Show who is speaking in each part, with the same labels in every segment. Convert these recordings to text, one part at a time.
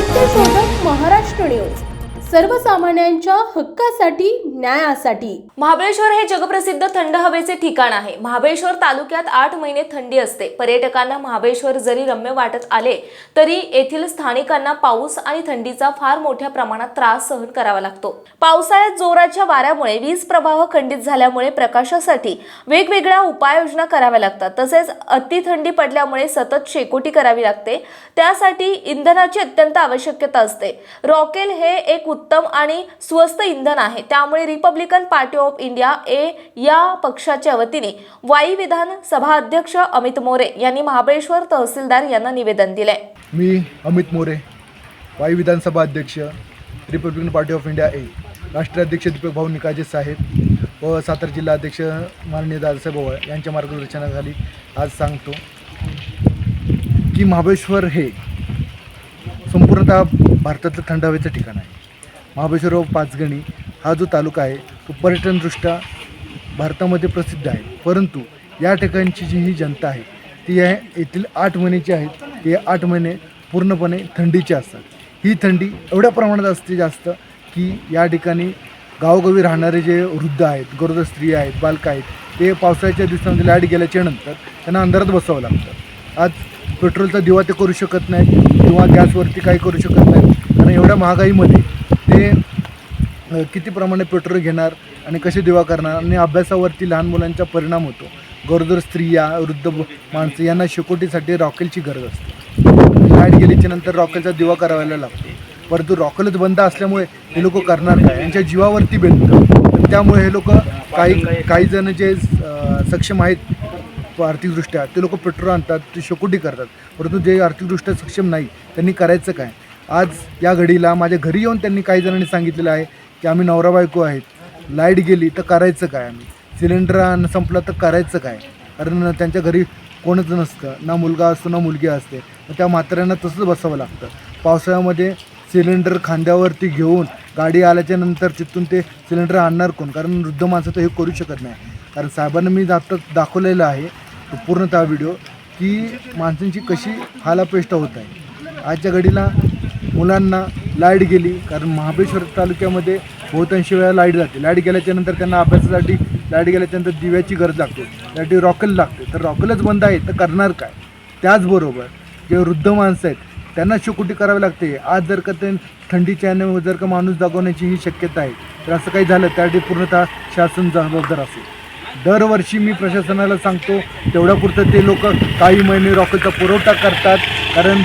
Speaker 1: सत्यशोधक महाराष्ट्र न्यूज. सर्वसामान्यांच्या हक्कासाठी न्यायासाठी.
Speaker 2: महाबळेश्वर हे जगप्रसिद्ध थंड हवेचे ठिकाण आहे. महाबळेश्वर तालुक्यात आठ महिने थंडी असते. पर्यटकांना महाबळेश्वर जरी रम्य वाटत आले तरी येथील स्थानिकांना पाऊस आणि थंडीचा फार मोठ्या प्रमाणात त्रास सहन करावा लागतो. पावसाळ्यात जोराच्या वाऱ्यामुळे वीज प्रवाह खंडित झाल्यामुळे प्रकाशासाठी वेगवेगळ्या उपाययोजना कराव्या लागतात. तसेच अति थंडी पडल्यामुळे सतत शेकोटी करावी लागते. त्यासाठी इंधनाची अत्यंत आवश्यकता असते. रॉकेल हे एक उत्तम आणि स्वस्त इंधन आहे. त्यामुळे Republican party of India A या पक्षाच्या वतीने वाई विधान सभा अध्यक्ष अमित मोरे यांनी महाबळेश्वर तहसीलदार यांना निवेदन दिले
Speaker 3: मी अमित मोरे वाई विधानसभा अध्यक्ष Republican party of India A. राष्ट्रीय अध्यक्ष दीपक भाऊ निकाजे साहेब व सातारा जिल्हा अध्यक्ष माननीय दादासाहेब ओवाळ यांच्या मार्गदर्शनाखाली आज सांगतो की महाबळेश्वर हे संपूर्णतः भारतातलं थंड हवेचं ठिकाण आहे. महाबळेश्वरराव पाचगणी हा जो तालुका आहे तो पर्यटनदृष्ट्या भारतामध्ये प्रसिद्ध आहे. परंतु या ठिकाणची जी ही जनता आहे ती आहे येथील आठ महिन्याची आहेत ते आठ महिने पूर्णपणे थंडीचे असतात. ही थंडी एवढ्या प्रमाणात असते जास्त की या ठिकाणी गावोगावी राहणारे जे वृद्ध आहेत गरोदर स्त्री आहेत बालकं आहेत ते पावसाळ्याच्या दिवसामध्ये लाइट गेल्याच्यानंतर त्यांना अंधारात बसावं लागतं. आज पेट्रोलचा दिवा ते करू शकत नाहीत किंवा गॅसवरती काही करू शकत नाहीत. कारण एवढ्या महागाईमध्ये ते किती प्रमाणे पेट्रोल घेणार आणि कसे दिवा करणार आणि अभ्यासावरती लहान मुलांचा परिणाम होतो. गरोदर स्त्रिया वृद्ध माणसं यांना शेकोटीसाठी रॉकेलची गरज असते. लाइट गेल्याच्यानंतर रॉकेलचा दिवा करावायला लागतो. परंतु रॉकेलच बंद असल्यामुळे हे लोक करणार काय? यांच्या जीवावरती बेंदतं त्यामुळे हे लोक काही काही जण जे सक्षम आहेत आर्थिकदृष्ट्या ते लोक पेट्रोल आणतात ते शेकोटी करतात. परंतु जे आर्थिकदृष्ट्या सक्षम नाही त्यांनी करायचं काय? आज या घडीला माझ्या घरी येऊन त्यांनी काही जणांनी सांगितलेलं आहे की आम्ही नवरा बायको आहेत. लाइट गेली तर करायचं काय आम्ही? सिलेंडर आण- संपला तर करायचं काय? कारण त्यांच्या घरी कोणच नसतं. ना मुलगा असतो ना मुलगी असते. मग त्या म्हाताऱ्यांना तसंच बसावं लागतं. पावसाळ्यामध्ये सिलेंडर खांद्यावरती घेऊन गाडी आल्याच्यानंतर तिथून ते सिलेंडर आणणार कोण? कारण वृद्ध माणसं तर हे करू शकत नाही. कारण साहेबांना मी आता दाखवलेलं आहे पूर्णतः व्हिडिओ की माणसांची कशी हालापेष्ट होत आहे. आजच्या घडीला मुलांना लाइट गेली कारण महाबळेश्वर तालुक्यामध्ये बहुतांशी वेळा लाइट जाते. लाइट गेल्याच्यानंतर त्यांना अभ्यासासाठी लाइट गेल्याच्यानंतर दिव्याची गरज लागते. त्यासाठी रॉकेल लागते. तर रॉकेलच बंद आहे तर करणार काय? त्याचबरोबर जे वृद्ध माणसं आहेत त्यांना शेकोटी करावी लागते. आज जर का ते थंडीच्या यानं जर का माणूस दाखवण्याची ही शक्यता आहे तर असं काही झालं त्यासाठी पूर्णतः शासन जबाबदार असेल. दरवर्षी मी प्रशासनाला सांगतो तेवढ्यापुरतं ते लोक काही महिने रॉकेलचा पुरवठा करतात कारण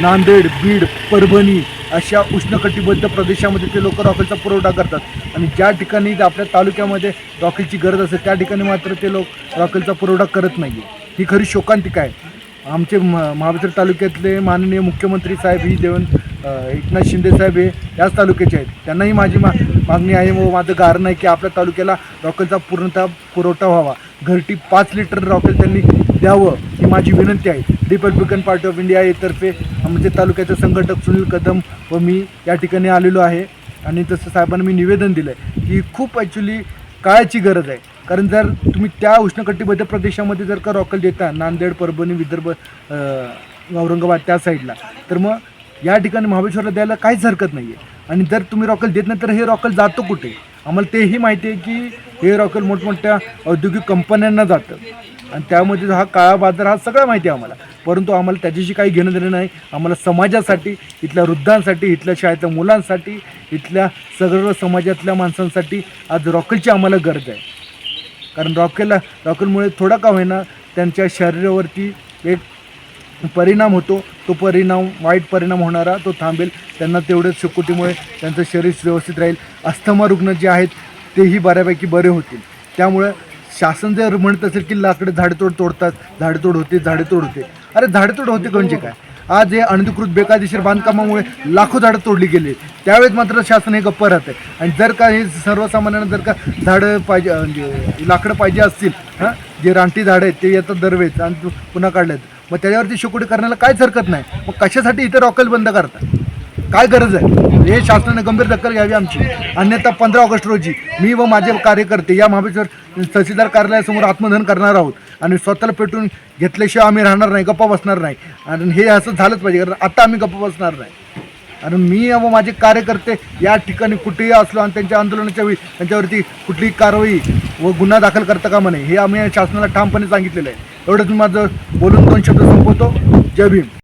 Speaker 3: नांदेड बीड परभणी अशा उष्णकटिबद्ध प्रदेशामध्ये ते लोक रॉकेलचा पुरवठा करतात. आणि ज्या ठिकाणी आपल्या तालुक्यामध्ये रॉकेलची गरज असते त्या ठिकाणी मात्र ते लोक रॉकेलचा पुरवठा करत नाही आहे ही खरी शोकांतिका आहे. आमचे म महाबळेश्वर तालुक्यातले माननीय मुख्यमंत्री साहेब ही देवन एकनाथ शिंदे साहेब हे याच तालुक्याचे आहेत. त्यांनाही माझी मा मागणी आहे व माझं कारण आहे की आपल्या तालुक्याला रॉकेलचा पूर्णतः पुरवठा व्हावा. घरटी पाच लिटर रॉकेल त्यांनी द्यावं ही माझी विनंती आहे. रिपब्लिकन पार्टी ऑफ इंडिया येतर्फे आमचे तालुक्याचे संघटक सुनील कदम व मी या ठिकाणी आलेलो आहे. आणि तसं साहेबांना मी निवेदन दिलं आहे की खूप ॲक्च्युली काळाची गरज आहे. कारण जर तुम्ही त्या उष्णकटिबद्ध प्रदेशामध्ये जर का रॉकल देता नांदेड परभणी विदर्भ औरंगाबाद त्या साईडला तर मग या ठिकाणी महाबळेश्वरला द्यायला काहीच हरकत नाही आहे आणि जर तुम्ही रॉकल देत नाही तर हे रॉकल जातो कुठे? आम्हाला तेही माहिती आहे की हे रॉकल मोठमोठ्या औद्योगिक कंपन्यांना जातं. आणि त्यामध्ये हा काळा बाजार हा सगळा माहिती आहे आम्हाला. परंतु आम्हाला त्याच्याशी काही घेणं देणं नाही. आम्हाला समाजासाठी इथल्या वृद्धांसाठी इथल्या शाळेतल्या मुलांसाठी इथल्या सगळं समाजातल्या माणसांसाठी आज रॉकेलची आम्हाला गरज आहे. कारण रॉकेलला रॉकेलमुळे थोडा का होईना त्यांच्या शरीरावरती एक परिणाम होतो. तो परिणाम वाईट परिणाम होणारा तो थांबेल. त्यांना तेवढ्याच शेकोटीमुळे त्यांचं शरीर व्यवस्थित राहील. अस्थमा रुग्ण जे आहेत तेही बऱ्यापैकी बरे होतील. त्यामुळं शासन जर म्हणत असेल की लाकडं झाडेतोड तोडतात झाडेतोड होते झाडेतोड होते. अरे झाडेतोड होते म्हणजे काय? आज हे अनधिकृत बेकायदेशीर बांधकामामुळे लाखो झाडं तोडली गेली. त्यावेळेस मात्र शासन हे गप्प राहतं आणि जर का हे सर्वसामान्यांना जर का झाडं पाहिजे म्हणजे लाकडं पाहिजे असतील हां? जे रानटी झाडं आहेत ते येतात दरवेळेस आणि पुन्हा काढलेत. मग त्याच्यावरती शेकोटी करण्याला काहीच हरकत नाही? मग कशासाठी इतर रॉकेल बंद करतात? काय गरज आहे? हे शासनाने गंभीर दखल घ्यावी आमची. अन्यथा पंधरा ऑगस्ट रोजी मी व माझे कार्यकर्ते या महाबळेश्वर तहसीलदार कार्यालयासमोर आत्मदहन करणार आहोत. आणि स्वतःला पेटून घेतल्याशिवाय आम्ही राहणार नाही गप्पा बसणार नाही. आणि हे असं झालंच पाहिजे कारण आता आम्ही गप्पा बसणार नाही. आणि मी व माझे कार्यकर्ते या ठिकाणी कुठेही असलो आणि त्यांच्या आंदोलनाच्या वेळी त्यांच्यावरती कुठलीही कारवाई व गुन्हा दाखल करता कामा म्हणे हे आम्ही शासनाला ठामपणे सांगितलेलं आहे. एवढंच मी माझं बोलून दोन शब्द संपवतो. जय भीम.